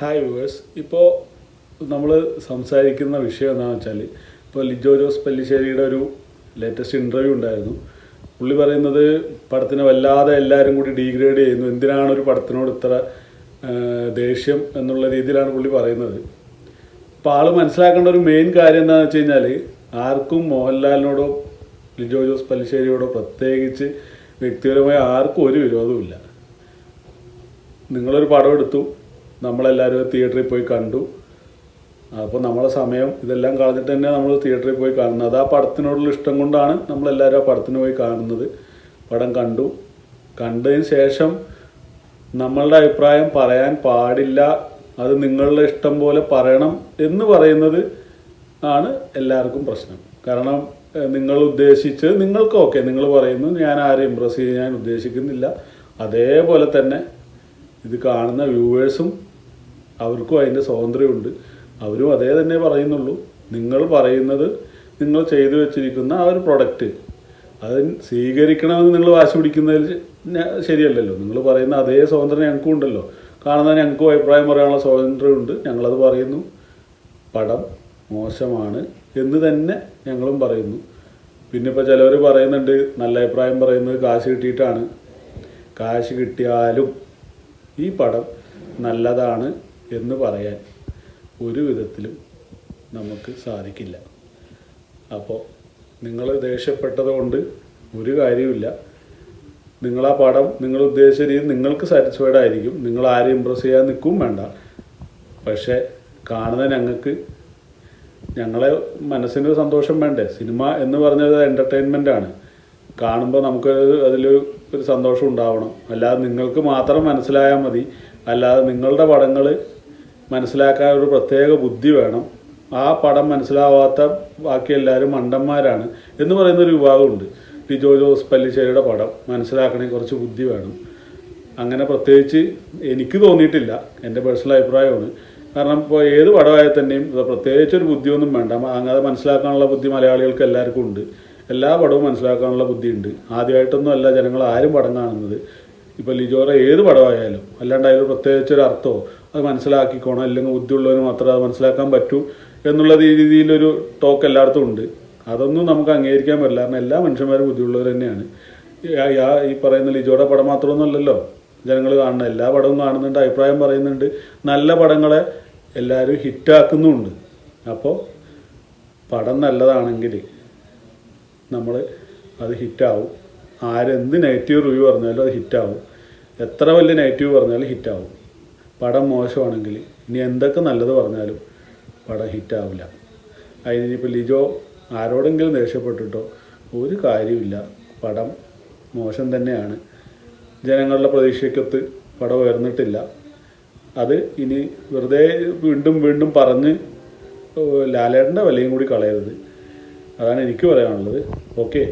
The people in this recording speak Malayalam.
ഹായ് വ്യൂവേഴ്സ് ഇപ്പോൾ നമ്മൾ സംസാരിക്കുന്ന വിഷയം എന്താണെന്ന് വെച്ചാൽ ഇപ്പോൾ ലിജോ ജോസ് പല്ലിശ്ശേരിയുടെ ഒരു ലേറ്റസ്റ്റ് ഇന്റർവ്യൂ ഉണ്ടായിരുന്നു. പുള്ളി പറയുന്നത് പടത്തിനെ വല്ലാതെ എല്ലാവരും കൂടി ഡീഗ്രേഡ് ചെയ്യുന്നു. എന്തിനാണ് ഒരു പടത്തിനോട് ഇത്ര ദേഷ്യം എന്നുള്ള രീതിയിലാണ് പുള്ളി പറയുന്നത്. അപ്പോൾ ആൾ മനസ്സിലാക്കേണ്ട ഒരു മെയിൻ കാര്യം എന്താണെന്ന് വെച്ച് കഴിഞ്ഞാൽ ആർക്കും മോഹൻലാലിനോടോ ലിജോ ജോസ് പല്ലിശ്ശേരിയോടോ പ്രത്യേകിച്ച് വ്യക്തിപരമായ ആർക്കും ഒരു വിരോധമില്ല നിങ്ങളൊരു പടം എടുത്തു. നമ്മളെല്ലാവരും തിയേറ്ററിൽ പോയി കണ്ടു. അപ്പോൾ നമ്മളെ സമയം ഇതെല്ലാം കളഞ്ഞിട്ട് തന്നെ നമ്മൾ തിയേറ്ററിൽ പോയി കാണുന്നത്. അത് ആ പടത്തിനോടുള്ള ഇഷ്ടം കൊണ്ടാണ് നമ്മളെല്ലാവരും ആ പടത്തിന് പോയി കാണുന്നത്. പടം കണ്ടു. കണ്ടതിന് ശേഷം നമ്മളുടെ അഭിപ്രായം പറയാൻ പാടില്ല. അത് നിങ്ങളുടെ ഇഷ്ടം പോലെ പറയണം എന്ന് പറയുന്നത് ആണ് എല്ലാവർക്കും പ്രശ്നം. കാരണം നിങ്ങൾ ഉദ്ദേശിച്ച് നിങ്ങൾക്ക് ഓക്കെ. നിങ്ങൾ പറയുന്നു ഞാൻ ആരെ ഇമ്പ്രസ് ചെയ്യാൻ ഉദ്ദേശിക്കുന്നില്ല. അതേപോലെ തന്നെ ഇത് കാണുന്ന വ്യൂവേഴ്സും അവർക്കും അതിന്റെ സ്വാതന്ത്ര്യമുണ്ട്. അവരും അതേ തന്നെ പറയുന്നുള്ളൂ. നിങ്ങൾ പറയുന്നത് നിങ്ങൾ ചെയ്തു വെച്ചിരിക്കുന്ന ആ ഒരു പ്രൊഡക്റ്റ് അത് സ്വീകരിക്കണമെന്ന് നിങ്ങൾ വാശി പിടിക്കുന്നതിൽ ശരിയല്ലല്ലോ. നിങ്ങൾ പറയുന്ന അതേ സ്വാതന്ത്ര്യം ഞങ്ങൾക്കും ഉണ്ടല്ലോ. കാണുന്ന ഞങ്ങൾക്കും അഭിപ്രായം പറയാനുള്ള സ്വാതന്ത്ര്യമുണ്ട്. ഞങ്ങളത് പറയുന്നു. പടം മോശമാണ് എന്ന് തന്നെ ഞങ്ങളും പറയുന്നു. പിന്നെ ഇപ്പോൾ ചിലവർ പറയുന്നുണ്ട് നല്ല അഭിപ്രായം പറയുന്നത് കാശ് കിട്ടിയിട്ടാണ്. കാശ് കിട്ടിയാലും ഈ പടം നല്ലതാണ്. എന്ന് പറയാൻ ഒരു വിധത്തിലും നമുക്ക് സാധിക്കില്ല. അപ്പോൾ നിങ്ങൾ ദേഷ്യപ്പെട്ടത് കൊണ്ട് ഒരു കാര്യമില്ല നിങ്ങൾ ആ പടം നിങ്ങൾ ഉദ്ദേശിച്ച രീതിയിൽ നിങ്ങൾക്ക് സാറ്റിസ്ഫൈഡ് ആയിരിക്കും. നിങ്ങൾ ആരെയും ഇമ്പ്രസ് ചെയ്യാൻ നിൽക്കും വേണ്ട. പക്ഷേ കാണുന്ന ഞങ്ങൾക്ക് ഞങ്ങളെ മനസ്സിന് സന്തോഷം വേണ്ടേ? സിനിമ എന്ന് പറഞ്ഞത് എന്റർടൈൻമെന്റ് ആണ്. കാണുമ്പോൾ നമുക്ക് അതിൽ ഒരു സന്തോഷം ഉണ്ടാവണം. അല്ലാതെ നിങ്ങൾക്ക് മാത്രം മനസ്സിലായാൽ മതി. അല്ലാതെ നിങ്ങളുടെ പടങ്ങൾ മനസ്സിലാക്കാൻ ഒരു പ്രത്യേക ബുദ്ധി വേണം. ആ പടം മനസ്സിലാവാത്ത ബാക്കി എല്ലാവരും മണ്ടന്മാരാണ് എന്ന് പറയുന്ന ഒരു വിഭാഗമുണ്ട് ടിജോ ജോസ് പല്ലിശ്ശേരിയുടെ പടം. മനസ്സിലാക്കണമെങ്കിൽ കുറച്ച് ബുദ്ധി വേണം. അങ്ങനെ പ്രത്യേകിച്ച് എനിക്ക് തോന്നിയിട്ടില്ല. എന്റെ പേഴ്സണൽ അഭിപ്രായമാണ്. കാരണം ഇപ്പോൾ ഏത് പടമായാൽ തന്നെയും പ്രത്യേകിച്ച് ഒരു ബുദ്ധിയൊന്നും വേണ്ട. അങ്ങനെ മനസ്സിലാക്കാനുള്ള ബുദ്ധി മലയാളികൾക്ക് എല്ലാവർക്കും ഉണ്ട്. എല്ലാ പടവും മനസ്സിലാക്കാനുള്ള ബുദ്ധിയുണ്ട്. ആദ്യമായിട്ടൊന്നും അല്ല ജനങ്ങൾ ആരും പടം കാണുന്നത്. ഇപ്പോൾ ലിജോറ ഏത് പടമായാലും അല്ലാണ്ട് അതിൽ പ്രത്യേകിച്ച് ഒരു അർത്ഥമോ അത് മനസ്സിലാക്കിക്കോണം അല്ലെങ്കിൽ ബുദ്ധിയുള്ളവന് മാത്രമേ അത് മനസ്സിലാക്കാൻ പറ്റൂ എന്നുള്ള രീതിയിലൊരു ടോക്ക് എല്ലായിടത്തും ഉണ്ട്. അതൊന്നും നമുക്ക് അംഗീകരിക്കാൻ പറ്റില്ല. കാരണം എല്ലാ മനുഷ്യന്മാരും ബുദ്ധിയുള്ളവർ തന്നെയാണ്. ഈ- പറയുന്ന ലിജോയുടെ പടം മാത്രമൊന്നുമല്ലല്ലോ. ജനങ്ങൾ കാണുന്ന എല്ലാ പടവും കാണുന്നുണ്ട് അഭിപ്രായം പറയുന്നുണ്ട്. നല്ല പടങ്ങളെ എല്ലാവരും ഹിറ്റാക്കുന്നുമുണ്ട് അപ്പോൾ പടം നല്ലതാണെങ്കിൽ നമ്മൾ അത് ഹിറ്റാവും ആരെന്ത് നെഗറ്റീവ് റിവ്യൂ പറഞ്ഞാലും അത് ഹിറ്റാവും എത്ര വലിയ നെഗറ്റീവ് പറഞ്ഞാലും ഹിറ്റാവും പടം മോശമാണെങ്കിൽ ഇനി എന്തൊക്കെ നല്ലത് പറഞ്ഞാലും പടം ഹിറ്റാവില്ല. അതിനിപ്പോൾ ലിജോ ആരോടെങ്കിലും ദേഷ്യപ്പെട്ടിട്ടോ ഒരു കാര്യമില്ല പടം മോശം തന്നെയാണ്. ജനങ്ങളുടെ പ്രതീക്ഷയ്ക്കൊത്ത് പടം ഉയർന്നിട്ടില്ല. അത് ഇനി വെറുതെ വീണ്ടും വീണ്ടും പറഞ്ഞ് ലാലേട്ടന്റെ വിലയും കൂടി കളയരുത്. അതാണ് എനിക്ക് പറയാനുള്ളത്. ഓക്കെ.